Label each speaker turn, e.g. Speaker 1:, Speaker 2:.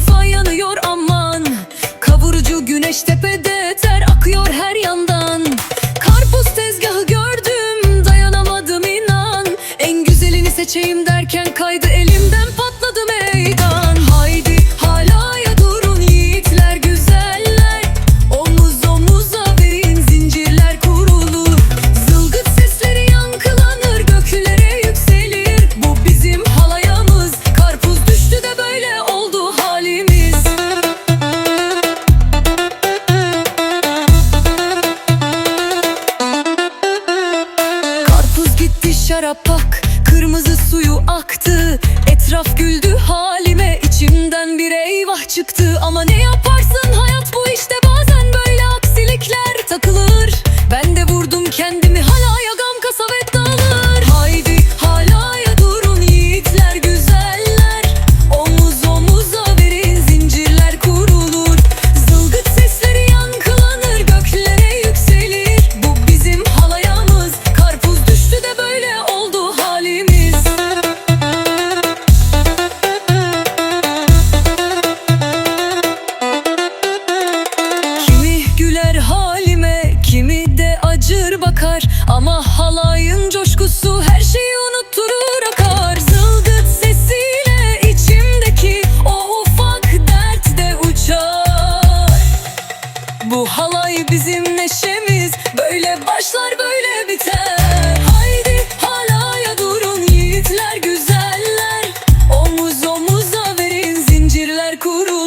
Speaker 1: Urfa yanıyor aman. Kavurucu güneş tepede ter akıyor her yandan. Karpuz tezgahı gördüm dayanamadım inan. En güzelini seçeyim derken kaydı elimden. Manzara kırmızı suyu aktı. Etraf güldü halime içimden bir eyvah çıktı. Ama ne yaparsın? Hayat bu işte bazen böyle aksilikler takılır. Hayallerimler kurulur